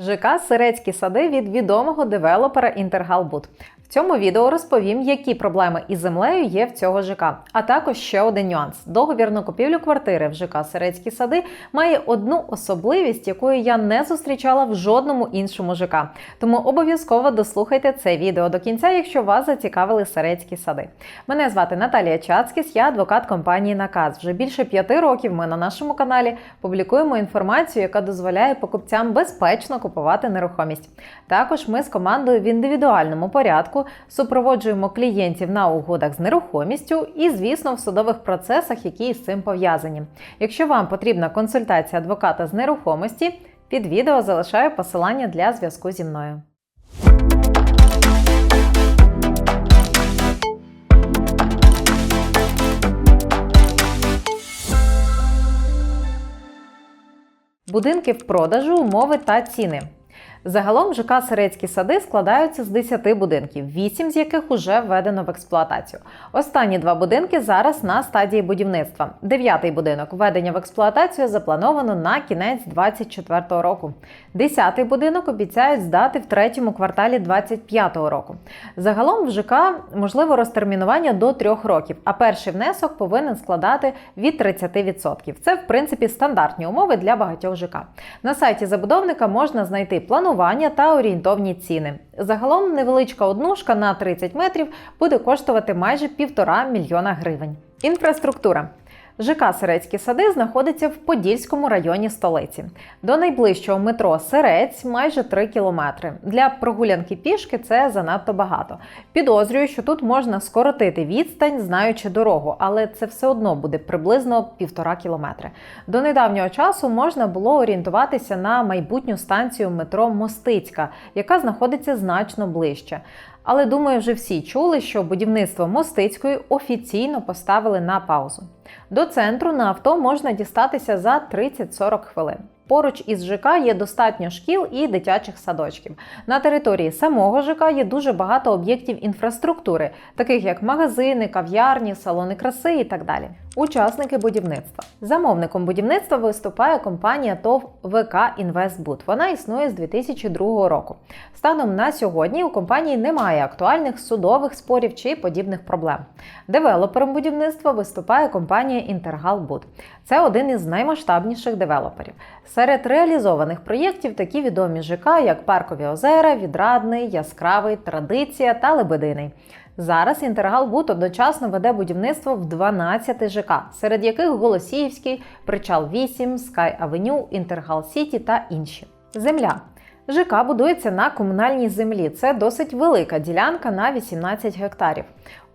ЖК Сирецькі сади від відомого девелопера Інтергалбуд. В цьому відео розповім, які проблеми із землею є в цього ЖК. А також ще один нюанс: договір на купівлю квартири в ЖК Сирецькі сади має одну особливість, якої я не зустрічала в жодному іншому ЖК. Тому обов'язково дослухайте це відео до кінця, якщо вас зацікавили Сирецькі сади. Мене звати Наталія Чацкіс, я адвокат компанії Наказ. Вже більше п'яти років ми на нашому каналі публікуємо інформацію, яка дозволяє покупцям безпечно купувати нерухомість. Також ми з командою в індивідуальному порядку супроводжуємо клієнтів на угодах з нерухомістю і, звісно, в судових процесах, які з цим пов'язані. Якщо вам потрібна консультація адвоката з нерухомості, під відео залишаю посилання для зв'язку зі мною. Будинки в продажу, умови та ціни. Загалом ЖК Сирецькі сади складаються з 10 будинків, 8 з яких уже введено в експлуатацію. Останні два будинки зараз на стадії будівництва. Дев'ятий будинок введення в експлуатацію заплановано на кінець 2024 року. Десятий будинок обіцяють здати в третьому кварталі 2025 року. Загалом в ЖК можливо розтермінування до трьох років, а перший внесок повинен складати від 30%. Це в принципі стандартні умови для багатьох ЖК. На сайті забудовника можна знайти планування та орієнтовні ціни. Загалом невеличка однушка на 30 метрів буде коштувати майже півтора мільйона гривень. Інфраструктура. ЖК Сирецькі сади знаходиться в Подільському районі столиці. До найближчого метро Сирець майже 3 кілометри. Для прогулянки пішки це занадто багато. Підозрюю, що тут можна скоротити відстань, знаючи дорогу, але це все одно буде приблизно півтора кілометри. До недавнього часу можна було орієнтуватися на майбутню станцію метро Мостицька, яка знаходиться значно ближче. Але думаю, вже всі чули, що будівництво Мостицької офіційно поставили на паузу. До центру на авто можна дістатися за 30-40 хвилин. Поруч із ЖК є достатньо шкіл і дитячих садочків. На території самого ЖК є дуже багато об'єктів інфраструктури, таких як магазини, кав'ярні, салони краси і так далі. Учасники будівництва. Замовником будівництва виступає компанія ТОВ ВК Інвестбуд. Вона існує з 2002 року. Станом на сьогодні у компанії немає актуальних судових спорів чи подібних проблем. Девелопером будівництва виступає компанія Інтергалбуд. Це один із наймасштабніших девелоперів. Серед реалізованих проєктів такі відомі ЖК, як Паркові озера, Відрадний, Яскравий, Традиція та Лебединий. Зараз Інтергалбуд одночасно веде будівництво в 12 ЖК, серед яких Голосіївський, Причал 8, Скай Авеню, Інтергал Сіті та інші. Земля. ЖК будується на комунальній землі. Це досить велика ділянка на 18 гектарів.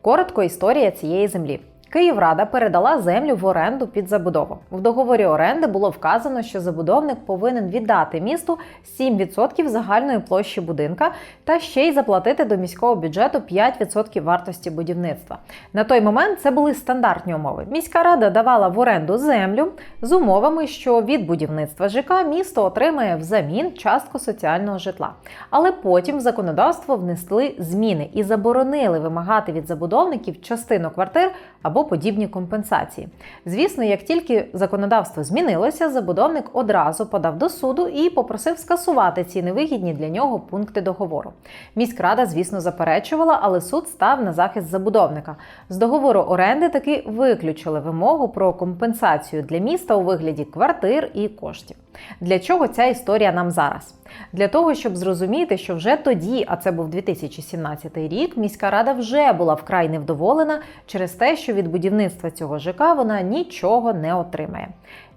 Коротко історія цієї землі. Київрада передала землю в оренду під забудову. В договорі оренди було вказано, що забудовник повинен віддати місту 7% загальної площі будинка та ще й заплатити до міського бюджету 5% вартості будівництва. На той момент це були стандартні умови. Міська рада давала в оренду землю з умовами, що від будівництва ЖК місто отримає взамін частку соціального житла. Але потім в законодавство внесли зміни і заборонили вимагати від забудовників частину квартир або подібні компенсації. Звісно, як тільки законодавство змінилося, забудовник одразу подав до суду і попросив скасувати ці невигідні для нього пункти договору. Міськрада, звісно, заперечувала, але суд став на захист забудовника. З договору оренди таки виключили вимогу про компенсацію для міста у вигляді квартир і коштів. Для чого ця історія нам зараз? Для того, щоб зрозуміти, що вже тоді, а це був 2017 рік, міська рада вже була вкрай невдоволена через те, що від будівництва цього ЖК вона нічого не отримає.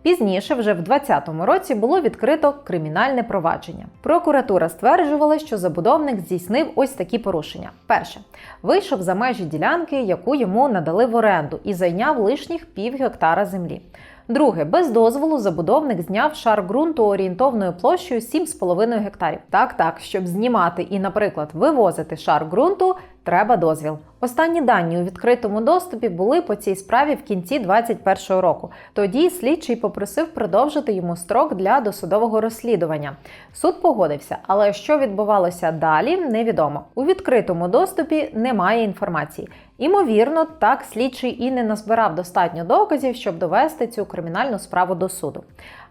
Пізніше, вже в 2020 році, було відкрито кримінальне провадження. Прокуратура стверджувала, що забудовник здійснив ось такі порушення: перше, вийшов за межі ділянки, яку йому надали в оренду, і зайняв лишніх пів гектара землі. Друге, без дозволу забудовник зняв шар ґрунту орієнтовною площею 7,5 гектарів. Так, так, щоб знімати і, наприклад, вивозити шар ґрунту, треба дозвіл. Останні дані у відкритому доступі були по цій справі в кінці 2021 року. Тоді слідчий попросив продовжити йому строк для досудового розслідування. Суд погодився, але що відбувалося далі, невідомо. У відкритому доступі немає інформації. Імовірно, так слідчий і не назбирав достатньо доказів, щоб довести цю кримінальну справу до суду.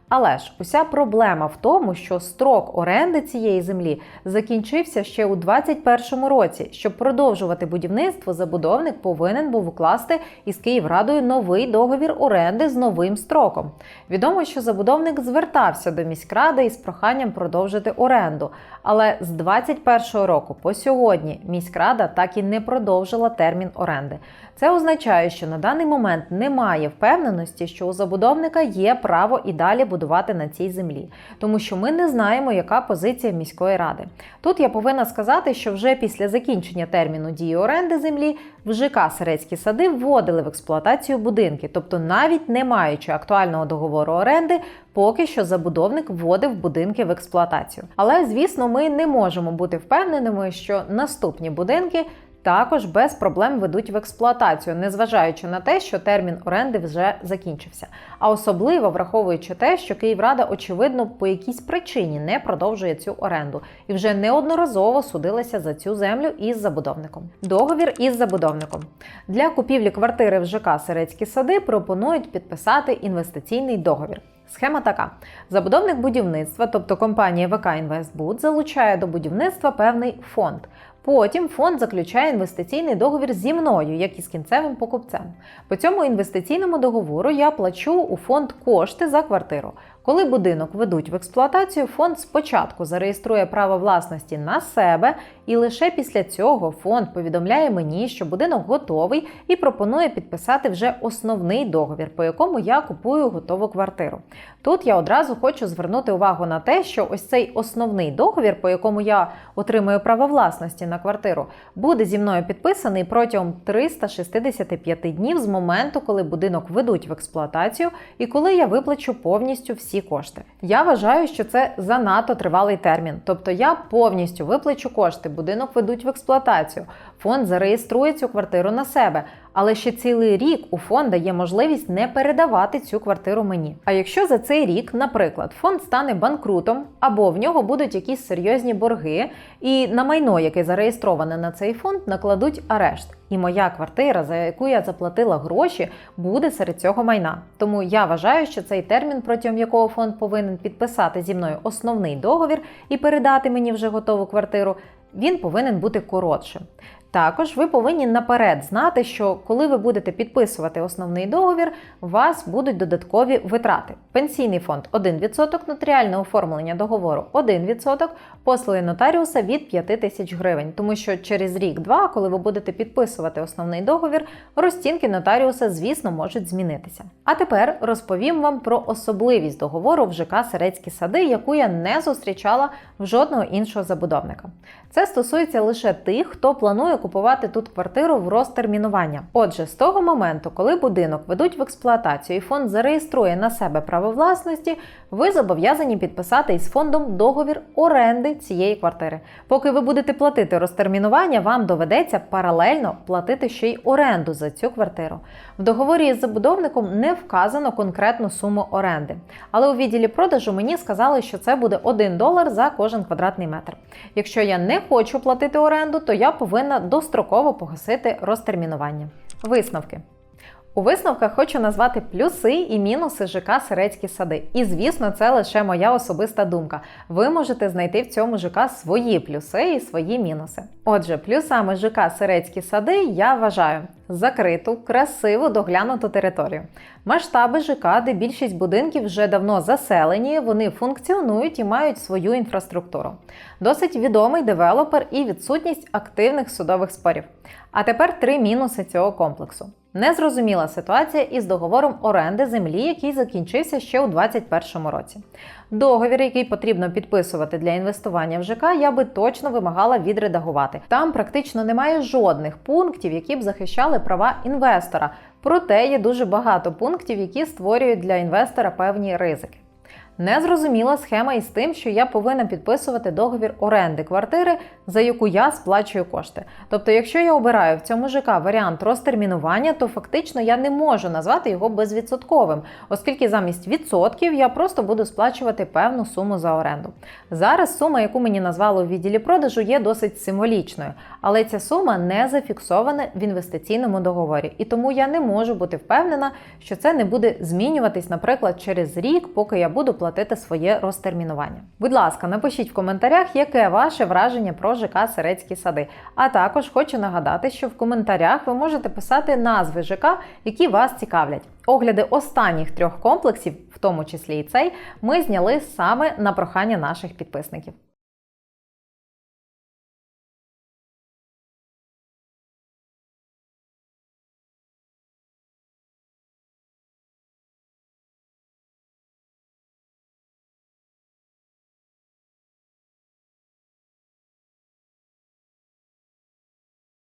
Але ж уся проблема в тому, що строк оренди цієї землі закінчився ще у 2021 році. Щоб продовжувати будівництво, забудовник повинен був укласти із Київрадою новий договір оренди з новим строком. Відомо, що забудовник звертався до міськради із проханням продовжити оренду, але з 2021 року по сьогодні міськрада так і не продовжила термін оренди. Це означає, що на даний момент немає впевненості, що у забудовника є право і далі будувати на цій землі, тому що ми не знаємо, яка позиція міської ради. Тут я повинна сказати, що вже після закінчення терміну дії оренди землі в ЖК Серецькі сади вводили в експлуатацію будинки, тобто навіть не маючи актуального договору оренди, поки що забудовник вводив будинки в експлуатацію. Але звісно, ми не можемо бути впевненими, що наступні будинки також без проблем ведуть в експлуатацію, незважаючи на те, що термін оренди вже закінчився. А особливо враховуючи те, що Київрада, очевидно, по якійсь причині не продовжує цю оренду і вже неодноразово судилася за цю землю із забудовником. Договір із забудовником для купівлі квартири в ЖК Серецькі сади пропонують підписати інвестиційний договір. Схема така: забудовник будівництва, тобто компанія ВК Інвестбуд, залучає до будівництва певний фонд. Потім фонд заключає інвестиційний договір зі мною, як і з кінцевим покупцем. По цьому інвестиційному договору я плачу у фонд кошти за квартиру. Коли будинок ведуть в експлуатацію, фонд спочатку зареєструє право власності на себе, і лише після цього фонд повідомляє мені, що будинок готовий, і пропонує підписати вже основний договір, по якому я купую готову квартиру. Тут я одразу хочу звернути увагу на те, що ось цей основний договір, по якому я отримую право власності на квартиру, буде зі мною підписаний протягом 365 днів з моменту, коли будинок ведуть в експлуатацію, і коли я виплачу повністю всі кошти. Я вважаю, що це занадто тривалий термін, тобто я повністю виплачу кошти, будинок ведуть в експлуатацію, фонд зареєструє цю квартиру на себе. Але ще цілий рік у фонда є можливість не передавати цю квартиру мені. А якщо за цей рік, наприклад, фонд стане банкрутом або в нього будуть якісь серйозні борги, і на майно, яке зареєстроване на цей фонд, накладуть арешт. І моя квартира, за яку я заплатила гроші, буде серед цього майна. Тому я вважаю, що цей термін, протягом якого фонд повинен підписати зі мною основний договір і передати мені вже готову квартиру, він повинен бути коротшим. Також ви повинні наперед знати, що коли ви будете підписувати основний договір, у вас будуть додаткові витрати. Пенсійний фонд 1%, нотаріальне оформлення договору 1%, послуги нотаріуса від 5 тисяч гривень. Тому що через рік-два, коли ви будете підписувати основний договір, розцінки нотаріуса, звісно, можуть змінитися. А тепер розповім вам про особливість договору в ЖК Серецькі сади, яку я не зустрічала в жодного іншого забудовника. Це стосується лише тих, хто планує купувати тут квартиру в розтермінування. Отже, з того моменту, коли будинок ведуть в експлуатацію і фонд зареєструє на себе право власності, ви зобов'язані підписати із фондом договір оренди цієї квартири. Поки ви будете платити розтермінування, вам доведеться паралельно платити ще й оренду за цю квартиру. В договорі із забудовником не вказано конкретну суму оренди, але у відділі продажу мені сказали, що це буде 1 долар за кожен квадратний метр. Якщо я не хочу платити оренду, то я повинна достроково погасити розтермінування. Висновки. У висновках хочу назвати плюси і мінуси ЖК Серецькі сади. І звісно, це лише моя особиста думка. Ви можете знайти в цьому ЖК свої плюси і свої мінуси. Отже, плюсами ЖК Серецькі сади я вважаю закриту, красиву, доглянуту територію. Масштаби ЖК, де більшість будинків вже давно заселені, вони функціонують і мають свою інфраструктуру. Досить відомий девелопер і відсутність активних судових спорів. А тепер три мінуси цього комплексу. Незрозуміла ситуація із договором оренди землі, який закінчився ще у 2021 році. Договір, який потрібно підписувати для інвестування в ЖК, я би точно вимагала відредагувати. Там практично немає жодних пунктів, які б захищали права інвестора. Проте є дуже багато пунктів, які створюють для інвестора певні ризики. Незрозуміла схема із тим, що я повинна підписувати договір оренди квартири, за яку я сплачую кошти. Тобто, якщо я обираю в цьому ЖК варіант розтермінування, то фактично я не можу назвати його безвідсотковим, оскільки замість відсотків я просто буду сплачувати певну суму за оренду. Зараз сума, яку мені назвали у відділі продажу, є досить символічною, але ця сума не зафіксована в інвестиційному договорі, і тому я не можу бути впевнена, що це не буде змінюватись, наприклад, через рік, поки я буду платити оплатити своє розтермінування. Будь ласка, напишіть в коментарях, яке ваше враження про ЖК Серецькі сади. А також хочу нагадати, що в коментарях ви можете писати назви ЖК, які вас цікавлять. Огляди останніх трьох комплексів, в тому числі і цей, ми зняли саме на прохання наших підписників.